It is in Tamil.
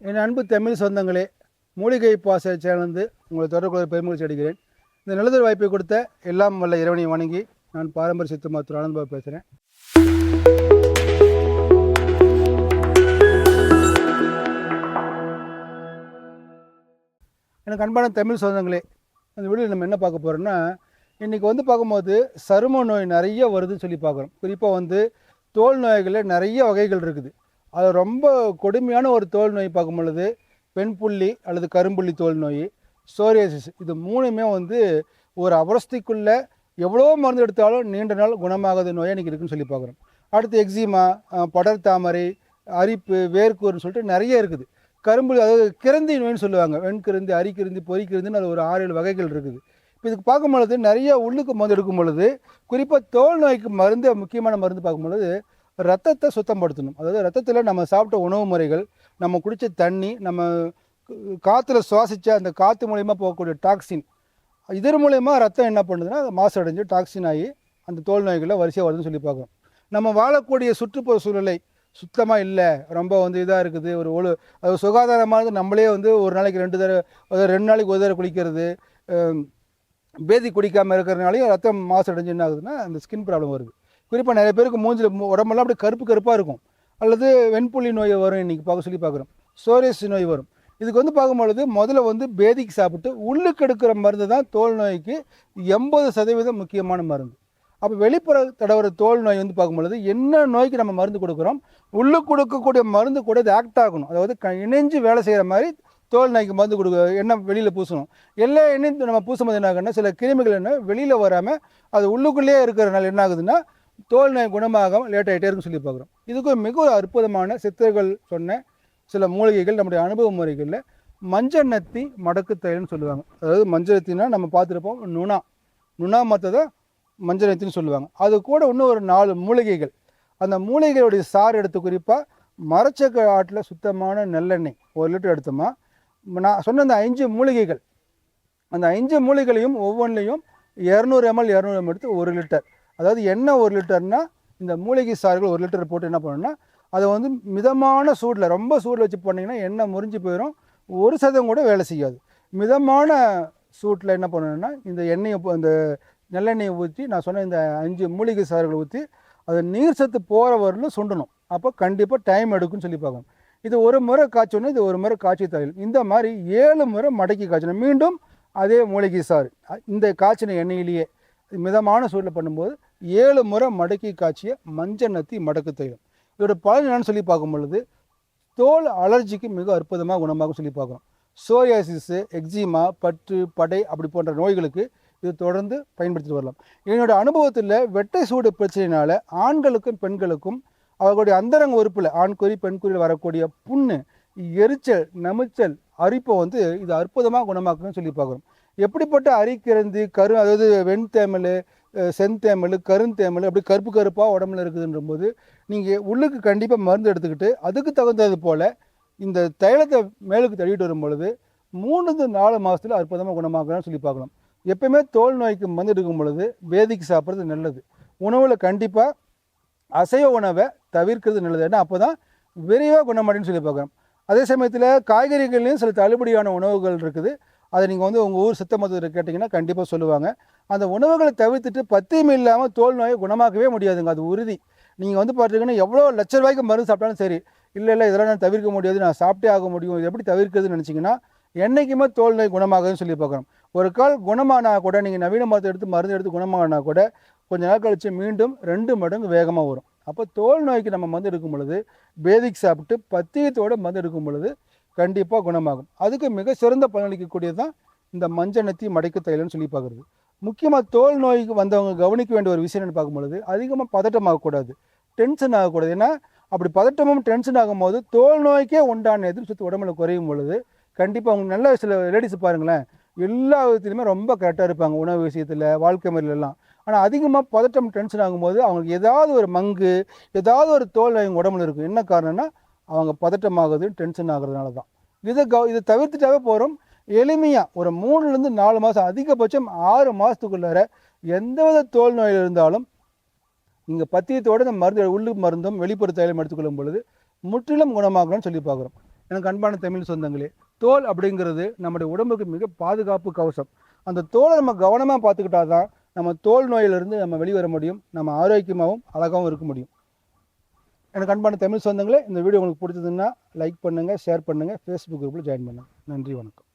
என் அன்பு தமிழ் சொந்தங்களே மூலிகை பாசை சேர்ந்து உங்களை தொடர்பு பெருமகிழ்ச்சி அடைகிறேன். இந்த நல்லதொரு வாய்ப்பை கொடுத்த எல்லாம் வல்ல இறைவனை வணங்கி நான் பாரம்பரிய சித்த மருத்துவர் ஆனந்த் பேசுகிறேன் எனக்கு அன்பான தமிழ் சொந்தங்களே அந்த வீடியோ நம்ம என்ன பார்க்க போகிறோம்னா இன்றைக்கி வந்து பார்க்கும்போது சரும நோய் நிறைய வருதுன்னு சொல்லி பார்க்குறோம். குறிப்பாக வந்து தோல் நோய்களில் நிறைய வகைகள் இருக்குது. அது ரொம்ப கொடுமையான ஒரு தோல் நோய் பார்க்கும் பொழுது பெண் புள்ளி அல்லது கரும்புள்ளி தோல் நோய் சோரியசிஸ் இது மூணுமே வந்து ஒரு அவரஸ்திக்குள்ளே எவ்வளோ மருந்து எடுத்தாலும் நீண்ட நாள் குணமாகாத நோயாக இன்றைக்கி இருக்குன்னு சொல்லி பார்க்குறோம். அடுத்து எக்ஸிமா படர் தாமரை அரிப்பு வேர்க்கூர்னு சொல்லிட்டு நிறைய இருக்குது. கரும்புள்ளி அதாவது கிரந்தி நோயின்னு சொல்லுவாங்க. வெண்கிருந்தி அரிக்கிருந்தி பொறிக்கிருந்துன்னு அது ஒரு ஆறு ஏழு வகைகள் இருக்குது. இப்போ இதுக்கு பார்க்கும் பொழுது நிறைய உள்ளுக்கு மருந்து எடுக்கும் பொழுது குறிப்பாக தோல் நோய்க்கு மருந்து முக்கியமான மருந்து பார்க்கும் பொழுது ரத்தத்தை சுத்தப்படுத்தணும். அதாவது ரத்தத்தில் நம்ம சாப்பிட்ட உணவு முறைகள் நம்ம குடித்த தண்ணி நம்ம காற்றுல சுவாசித்த அந்த காற்று மூலயமா போகக்கூடிய டாக்ஸின் இதன் மூலயமா ரத்தம் என்ன பண்ணுதுன்னா மாசடைஞ்சு டாக்ஸின் ஆகி அந்த தோல் நோய்களை வரிசையாக வருதுன்னு சொல்லி பார்க்குறோம். நம்ம வாழக்கூடிய சுற்றுப்புற சூழலை சுத்தமாக இல்லை ரொம்ப வந்து இதாக இருக்குது ஒரு ஒழு அது சுகாதாரமானது நம்மளே வந்து ஒரு நாளைக்கு ரெண்டு தடவை அதாவது ரெண்டு நாளைக்கு ஒரு தடவை குளிக்கிறது பேதி குடிக்காமல் இருக்கிறனாலையும் ரத்தம் மாசடைஞ்சு என்ன ஆகுதுன்னா அந்த ஸ்கின் ப்ராப்ளம் வருது. குறிப்பாக நிறைய பேருக்கு மூஞ்சில் உடம்பெல்லாம் அப்படியே கருப்பு கருப்பாக இருக்கும். அல்லது வெண்புள்ளி நோய் வரும் இன்றைக்கி பார்க்க சொல்லி பார்க்குறோம். சோரியஸ் நோய் வரும். இதுக்கு வந்து பார்க்கும்பொழுது முதல்ல வந்து பேதிக்கு சாப்பிட்டு உள்ளுக்கு எடுக்கிற மருந்து தான் தோல் நோய்க்கு எண்பது சதவீதம் முக்கியமான மருந்து. அப்போ வெளிப்புற தடவுற தோல் நோய் வந்து பார்க்கும்பொழுது என்ன நோய்க்கு நம்ம மருந்து கொடுக்குறோம்? உள்ளுக்கு கொடுக்கக்கூடிய மருந்து கூட இது ஆக்ட் ஆகணும். அதாவது க இணைஞ்சு வேலை செய்கிற மாதிரி தோல் நோய்க்கு மருந்து கொடுக்க எண்ணெய் வெளியில் பூசணும். எல்லா எண்ணெயும் நம்ம பூசும்போது என்ன ஆகுன்னா சில கிருமிகள் என்ன வெளியில் வராமல் அது உள்ளுக்குள்ளேயே இருக்கிறனால என்ன ஆகுதுன்னா தோல் நோய் குணமாக லேட் ஆகிட்டே இருக்குன்னு சொல்லி பார்க்குறோம். இதுக்கு மிக அற்புதமான சித்தர்கள் சொன்ன சில மூலிகைகள் நம்முடைய அனுபவ முறைகளில் மஞ்சள் நத்தி மடக்கு தைலம்னு சொல்லுவாங்க. அதாவது மஞ்சள் நத்தினா நம்ம பார்த்துருப்போம் நுணா நுணா மற்றதை மஞ்சள் நத்தின்னு சொல்லுவாங்க. அது கூட இன்னும் ஒரு நாலு மூலிகைகள். அந்த மூலிகைகளுடைய சாறு எடுத்து குறிப்பாக மரச்சக்க ஆட்டில் சுத்தமான நல்லெண்ணெய் ஒரு லிட்டர் எடுத்தோமா? நான் சொன்ன அந்த அஞ்சு மூலிகைகள். அந்த அஞ்சு மூலிகளையும் ஒவ்வொன்றிலையும் இரநூறு எம்எல் இரநூறு எம்எல் எடுத்து ஒரு லிட்டர். அதாவது எண்ணெய் ஒரு லிட்டர்னா இந்த மூலிகை சாறுகள் ஒரு லிட்டர் போட்டு என்ன பண்ணணும்னா அதை வந்து மிதமான சூடில் ரொம்ப சூடில் வச்சு போனீங்கன்னா எண்ணெய் முறிஞ்சு போயிடும் ஒரு சதம் கூட வேலை செய்யாது. மிதமான சூட்டில் என்ன பண்ணணும்னா இந்த எண்ணெயை இந்த நல்லெண்ணெயை ஊற்றி நான் சொன்ன இந்த அஞ்சு மூலிகை சாறுகளை ஊற்றி அது நீர் சத்து போகிற வரலும் சுண்டணும். அப்போ கண்டிப்பாக டைம் எடுக்கும்னு சொல்லி பார்க்கணும். இது ஒரு முறை காய்ச்சோன்னா இது ஒரு முறை காய்ச்சி தரையில் இந்த மாதிரி ஏழு முறை மடக்கி காய்ச்சணும். மீண்டும் அதே மூலிகை சாறு இந்த காய்ச்சின எண்ணெயிலேயே மிதமான சூடில் பண்ணும்போது ஏழு முறை மடக்கி காய்ச்சிய மஞ்சள் நத்தி மடக்கு தைலம். இதோட பலன் என்னன்னு சொல்லி பார்க்கும் பொழுது தோல் அலர்ஜிக்கு மிக அற்புதமாக குணமாகும் சொல்லி பார்க்குறோம். சோரியாசிஸு எக்ஸிமா பற்று படை அப்படி போன்ற நோய்களுக்கு இது தொடர்ந்து பயன்படுத்திட்டு வரலாம். என்னோட அனுபவத்தில் வெட்டை சூடு பிரச்சனையினால் ஆண்களுக்கும் பெண்களுக்கும் அவர்களுடைய அந்தரங்க உறுப்பில் ஆண்குறி பெண்குறியில் வரக்கூடிய புண்ணு எரிச்சல் நமிச்சல் அரிப்பை வந்து இது அற்புதமாக குணமாக்குன்னு சொல்லி பார்க்குறோம். எப்படிப்பட்ட அரிக்கிறந்து கரு அதாவது வெண்தேமல் செந்தேமல் கருந்தேமல் அப்படி கருப்பு கருப்பாக உடம்புல இருக்குதுன்ற போது நீங்கள் உள்ளுக்கு கண்டிப்பாக மருந்து எடுத்துக்கிட்டு அதுக்கு தகுந்தது போல் இந்த தைலத்தை மேலுக்கு தள்ளிட்டு வரும் பொழுது மூணு நாலு மாதத்தில் அற்புதமாக குணமாக்கலாம்னு சொல்லி பார்க்கலாம். எப்பயுமே தோல் நோய்க்கு மருந்து எடுக்கும் பொழுது வேதிக்கு சாப்பிட்றது நல்லது. உணவில் கண்டிப்பாக அசைவ உணவை தவிர்க்கிறது நல்லது. ஏன்னா அப்போ தான் விரைவாக குணமாட்டேன்னு சொல்லி பார்க்குறோம் அதே சமயத்தில் காய்கறிகள்லேயும் சில தள்ளுபடியான உணவுகள் இருக்குது. அதை நீங்கள் வந்து உங்கள் ஊர் சித்த மருத்துவர் கேட்டிங்கன்னா கண்டிப்பாக சொல்லுவாங்க. அந்த உணவுகளை தவிர்த்துட்டு பத்தியம் இல்லாமல் தோல் நோயை குணமாக்கவே முடியாதுங்க. அது உறுதி. நீங்கள் வந்து பார்த்தீங்கன்னா எவ்வளோ லட்ச ரூபாய்க்கு மருந்து சாப்பிட்டாலும் சரி இல்லை இல்லை இதெல்லாம் நான் தவிர்க்க முடியாது. நான் சாப்பிட்டே ஆக முடியும். இது எப்படி தவிர்க்கிறதுன்னு நினச்சிங்கன்னா என்றைக்குமே தோல் நோய் குணமாகுதுன்னு சொல்லி பார்க்குறோம் ஒரு கால் குணமானால் கூட நீங்கள் நவீன மருத்துவம் எடுத்து மருந்து எடுத்து குணமானா கூட கொஞ்ச நாள் கழித்து மீண்டும் ரெண்டு மடங்கு வேகமாக வரும். அப்போ தோல் நோய்க்கு நம்ம மருந்து எடுக்கும் பொழுது பேதிக் சாப்பிட்டு பத்தியத்தோட மருந்து எடுக்கும் பொழுது கண்டிப்பாக குணமாகும். அதுக்கு மிக சிறந்த பலனளிக்கக்கூடியது தான் இந்த மஞ்சள் நத்தி மடைக்கு தைலன்னு சொல்லி பார்க்குறது. முக்கியமாக தோல் நோய்க்கு வந்தவங்க கவனிக்க வேண்டிய ஒரு விஷயம் என்னன்னு பார்க்கும்பொழுது அதிகமாக அதிகமாக பதட்டமாகக்கூடாது டென்ஷன் ஆகக்கூடாது. ஏன்னா அப்படி பதட்டமும் டென்ஷன் ஆகும்போது தோல் நோய்க்கே உண்டான எதிர்ப்பு சுற்று உடம்புல குறையும் பொழுது கண்டிப்பாக அவங்க நல்ல சில லேடிஸ் பாருங்களேன் எல்லா விதத்துலையுமே ரொம்ப கரெக்டாக இருப்பாங்க. உணவு விஷயத்தில் வாழ்க்கை முறையிலலாம். ஆனால் அதிகமாக பதட்டம் டென்ஷன் ஆகும்போது அவங்களுக்கு ஏதாவது ஒரு மங்கு ஏதாவது ஒரு தோல் அவங்க உடம்புல இருக்கும். என்ன காரணம்னா அவங்க பதட்டமாகுது டென்ஷன் ஆகுறதுனால தான் இதை கவ இதை தவிர்த்துட்டாவே போகிறோம் எளிமையாக ஒரு மூணுலேருந்து நாலு மாதம் அதிகபட்சம் ஆறு மாதத்துக்குள்ளார எந்தவித தோல் நோயில் இருந்தாலும் நீங்கள் பத்தியத்தோடு இந்த மருந்து உள்ளு மருந்தும் வெளிப்புற தைலம் எடுத்துக்கொள்ளும் பொழுது முற்றிலும் குணமாகணும்னு சொல்லி பார்க்குறோம். எனக்கு அன்பான தமிழ் சொந்தங்களே தோல் அப்படிங்கிறது நம்முடைய உடம்புக்கு மிக பாதுகாப்பு கவசம். அந்த தோலை நம்ம கவனமாக பார்த்துக்கிட்டா தான் நம்ம தோல் நோயிலிருந்து நம்ம வெளிவர முடியும். நம்ம ஆரோக்கியமாகவும் அழகாகவும் இருக்க முடியும். எனக்கு அன்பான தமிழ் சொந்தங்களே இந்த வீடியோ உங்களுக்கு பிடிச்சதுன்னா லைக் பண்ணுங்கள் ஷேர் பண்ணுங்கள் ஃபேஸ்புக் குரூப்பில் ஜாயின் பண்ணுங்கள் நன்றி வணக்கம்.